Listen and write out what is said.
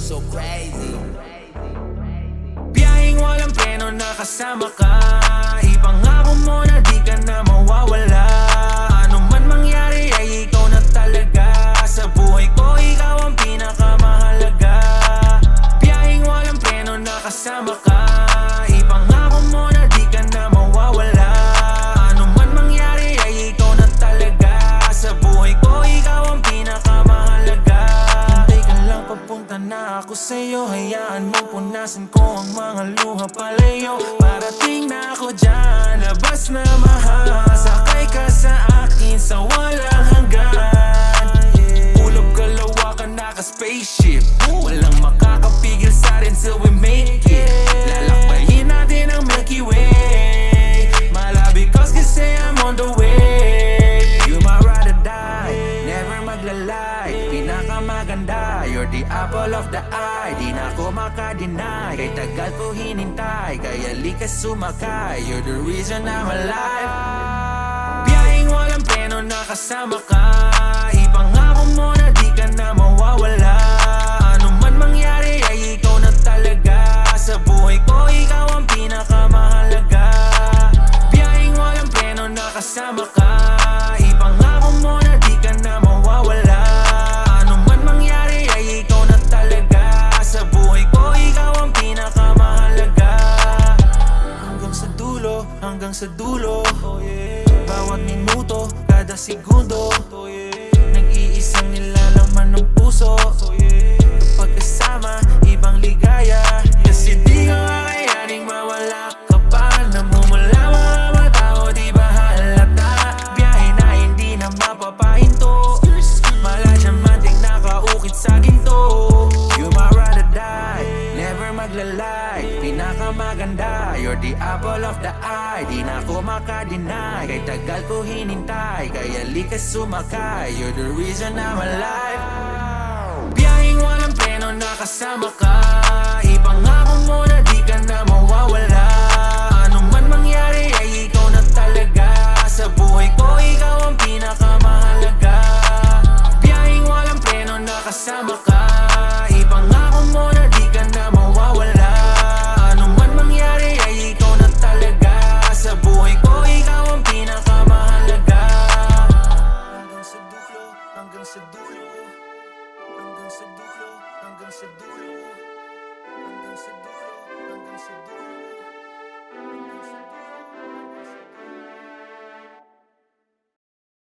so crazy. Biyahing walang preno nakasama ka. Ipangako mo na di ka na mawawala. Ano man mangyari ay ikaw na talaga. Sa buhay ko ikaw ang pinakamahalaga. Biyahing walang preno nakasama ka. Ipangako mo na di ka na mawawala. Ano man mangyari ay ikaw na talaga. Sa buhay ko ikaw ang pinakamahalaga lang papunta na ako sa'yo Hayaan mo punasan ko ang mga luha palayo Parating na ako dyan, labas na mahal. Sakay ka sa akin sa walang hanggan. Ulog kalawa ka naka-spaceship. Walang makakapigil sa atin till we make it. Lalakbayin maglalay Pinakamaganda, you're the apple of the eye. Di na ako makadeny, kay tagal ko hinintay. Kaya likas sumakay, you're the reason I'm alive. Biyahing walang preno nakasama ka. Ipangako mo na di ka na mawawala. Ano man mangyari ay ikaw na talaga. Sa buhay ko ikaw ang pinakamahalaga. Biyahing walang preno nakasama ka hanggang sa dulo. Bawat minuto, kada segundo Nag-iisang nilalaman ng puso. Kapag kasama, ibang the apple of the eye Di na ako makadeny, kay tagal ko hinintay Kaya likas sumakay, you're the reason I'm alive. Biyahing walang preno nakasama ka. Ipangako mo dulo Hanggang sa dulo, hanggang sa dulo. Hanggang sa dulo, hanggang sa dulo